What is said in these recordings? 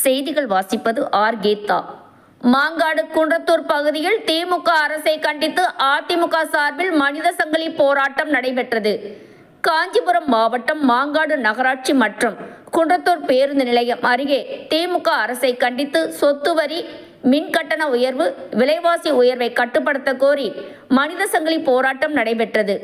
செய்திகள் வாசிப்பது ஆர் கீதா. மாங்காடு குன்றத்தூர் பகுதியில் திமுக அரசை கண்டித்து அதிமுக சார்பில் மனித சங்கிலி போராட்டம் நடைபெற்றது. காஞ்சிபுரம் மாவட்டம் மாங்காடு நகராட்சி மற்றும் குன்றத்தூர் பேருந்து நிலையம் அருகே திமுக அரசை கண்டித்து சொத்து வரி மின் கட்டண உயர்வு விலைவாசி உயர்வை கட்டுப்படுத்த கோரி மனித சங்கிலி போராட்டம் நடைபெற்றது.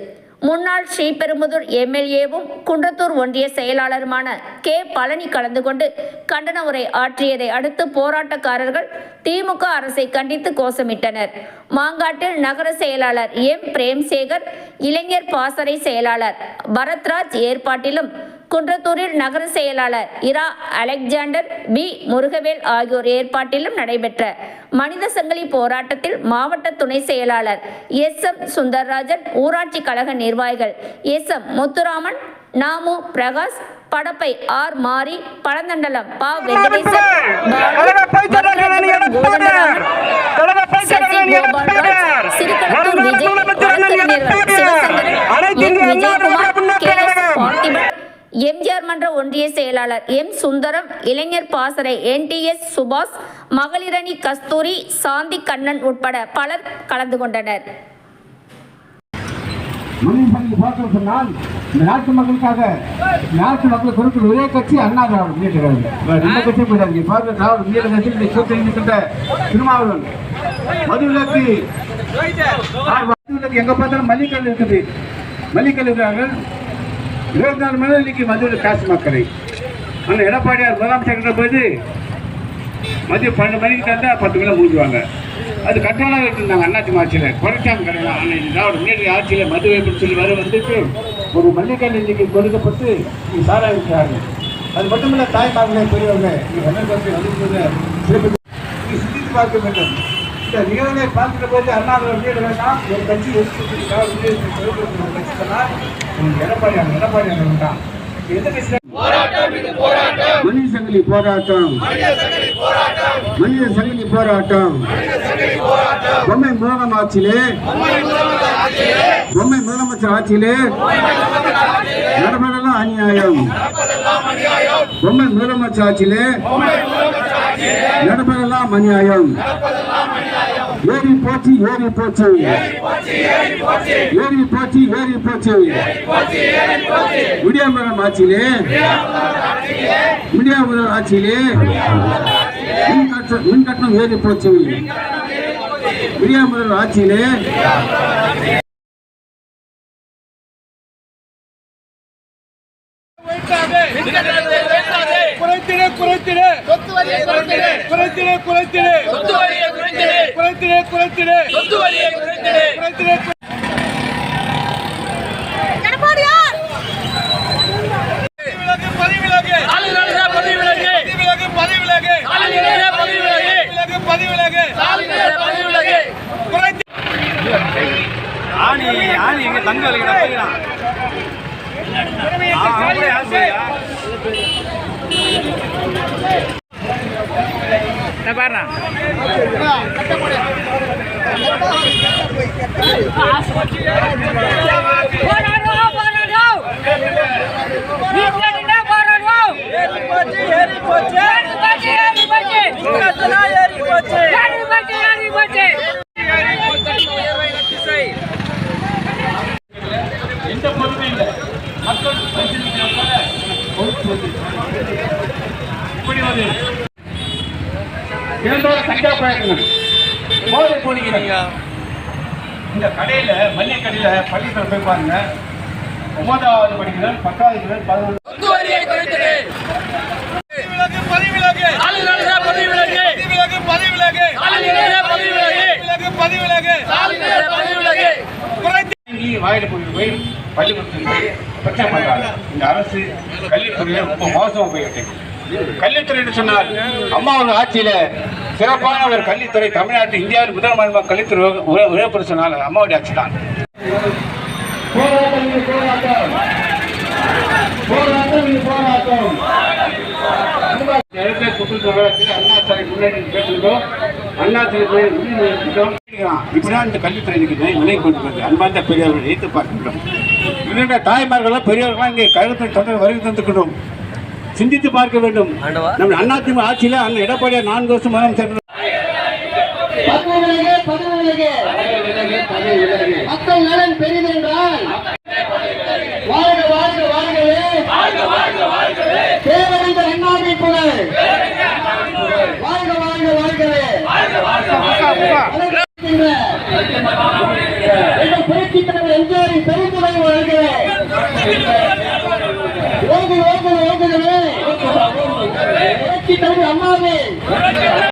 முன்னாள் ஸ்ரீபெரும்புதூர் எம்எல்ஏவும் குன்றத்தூர் ஒன்றிய செயலாளருமான கே. பழனி கலந்து கொண்டு கண்டன உரை ஆற்றியதை அடுத்து போராட்டக்காரர்கள் திமுக அரசை கண்டித்து கோஷமிட்டனர். மாங்காட்டில் நகர செயலாளர் எம். பிரேம்சேகர் இளைஞர் பாசறை செயலாளர் பரத்ராஜ் ஏற்பாட்டிலும் குன்றத்தூரில் நகர செயலாளர் இரா அலெக்சாண்டர் பி முருகவேல் ஆகியோர் ஏற்பாட்டிலும் நடைபெற்ற மனித சங்கிலி போராட்டத்தில் மாவட்ட துணை செயலாளர் எஸ். எம். சுந்தர்ராஜன் ஊராட்சி கழக நிர்வாகிகள் S. M. Muthuraman நாமு Prakash Padappai R. Mari Pazhanthandalam பா. வெங்கடேசன் எம்ஜிஆர் மன்ற ஒன்றிய செயலாளர் எம் சுந்தரம் இளைஞர் பாசறை என்டிஎஸ் சுபாஷ் மகளிரணி கஸ்தூரி சாந்தி கண்ணன் உட்பட பலர் கலந்து கொண்டனர். நாட்டு மக்களுக்காக நாட்டு மக்கள் கொடுக்கிற ஒரே கட்சி அண்ணா திராவிட முன்னேற்ற கழகம். வேற எந்த கட்சியும் போயிடாது பாருங்க திராவிட முன்னேற்ற கட்சி இந்த கூட்டணி இருக்கின்ற திருமாவளவன். மதுவிலக்கு ஆ, மதுவிலக்கு எங்க பார்த்தாலும் மல்லிக்கல் இருக்குது. மல்லிக்கல் இருக்கிறார்கள். இருபத்தி நாலு மணி நேரம் இன்னைக்கு மதுவில் காசு மக்களை. ஆனால் எடப்பாடியார் முதலமைச்சர் போது மதியம் பன்னெண்டு மணிக்கு தந்தால் பத்து மணி முடிஞ்சுவாங்க. அது கட்டாளாக இருந்தாங்க அண்ணாச்சி ஆட்சியில் குறைச்சாங்க கிடையாது ஆனால் திராவிட முன்னேற்ற ஆட்சியில் மது வைப்புன்னு சொல்லி வர வந்துட்டு ஒரு மல்லிகை இன்றைக்கி கொடுக்கப்பட்டு இங்கே சாராக இருக்கிறார்கள் அது மட்டுமல்ல தாய்மார்களே பெரியவங்க இங்கே வண்ணத்தை வந்து சிறப்பு நீ சிந்தித்து பார்க்க வேண்டும். இந்த நிகழ்வை பார்க்கிற போது அண்ணாவை முன்னேற வேண்டாம் ஒரு கட்சி கட்சி சொன்னால் உங்களுக்கு எடப்பாடியார் எடப்பாடியார் வேண்டாம் எந்த கட்சி மனித சங்கிலி போராட்டம். மனித சங்கிலி போராட்டம். பொம்மை முதலம் ஆட்சியிலே. பொம்மை முதலமைச்சர் ஆட்சியிலே. நடப்பதெல்லாம் அநியாயம். பொம்மை முதலமைச்சர் ஆட்சியிலே. நடப்பதெல்லாம் அநியாயம். ஏறி போச்சு ஏறி போச்சு ஏறி போச்சு ஏறி போச்சு முடியாமரம் ஆட்சியிலே. முடியாமரம் ஆட்சியிலே. மின் கட்ட- மின் கட்டணம் ஏறி போச்சு. முடியாமரம் ஆட்சியிலே. குறைத்திடு குறைத்திடு. சொத்து வரியை குறைத்திடு. குறைத்திடு குறைத்திடு. சொத்து வரியை குறைத்திடு. குறைத்திடு குறைத்திடு. சொத்து வரியை குறைத்திடு. குறைத்திடு பதிவிலகு பதிவிலகு ஆளுநரே பதவி விலகு பதிவிலகு பதிவிலகு ஆளுநரே பதவி விலகு பதிவிலகு பதிவிலகு ஆளுநரே பதவி விலகு குறைத்தி ஆணி ஆணி எங்க தங்க வலிக்கிறா போயிடலாம் பாருண்ணா போராடுவோம் போராடுவோம் வீட்டுல நின்னா போராடுவோம் ஏறி போச்சு ஏறி போச்சு ஏறி போச்சு ஏறி போச்சு ஊரத்தெல்லாம் ஏறி போச்சு ஏறி போச்சு ஏறி போச்சு எந்த பொறுமே இல்லை மக்கள் இப்படி ஒரு இரண்டோட கஞ்சா பழக்கங்கள் போதை போனீங்க. இந்த கடையில் மல்லிகை கடையில் பள்ளிக்கூடம் போய் பாருங்க. ஒன்பதாவது படிக்கிறேன் பத்தாவது படிக்கிறேன் பதினொன்று. வாயில போய் போய் பள்ளிக்கூடத்துக்கு போய் பிரச்சனை பண்றாங்க. இந்த அரசு கல்வித்துறையில ரொம்ப மோசமா போயிட்டு கல்வித்துறை என்று சொன்னால் அம்மாவோட ஆட்சியில சிறப்பான ஒரு கல்வித்துறை தமிழ்நாட்டு இந்தியாவில் முதல் மாநில கல்வித்துறை உயர்ப்பு சொன்னால் அம்மாவுடைய ஆட்சி தான் அன்பார்ந்த பெரியவர்கள் ஏற்று பார்க்கின்றோம். தாய்மார்களும் பெரியவர்களும் இங்கே கழுத்தை தொண்டர் வருகை தந்துக்கணும் சிந்தித்து பார்க்க வேண்டும். நம்ம அதிமுக ஆட்சியில் அண்ணன் எடப்பாடியார் நான்கு வருஷம் முதலமைச்சர் மக்கள் நலன் பெரிதென்றால் வாழ்க வாழ்க வாழ்கவே. தேவரஞ்சர் அண்ணாவை புகழ். வாழ்க வாழ்க வாழ்கவே. புரட்சித் தலைவர் எம்ஜிஆரின் பெருந்துறை வாழ்கவே. ஓகு ஓகு ஓகுகளே புரட்சித் தலைவர் அம்மாவே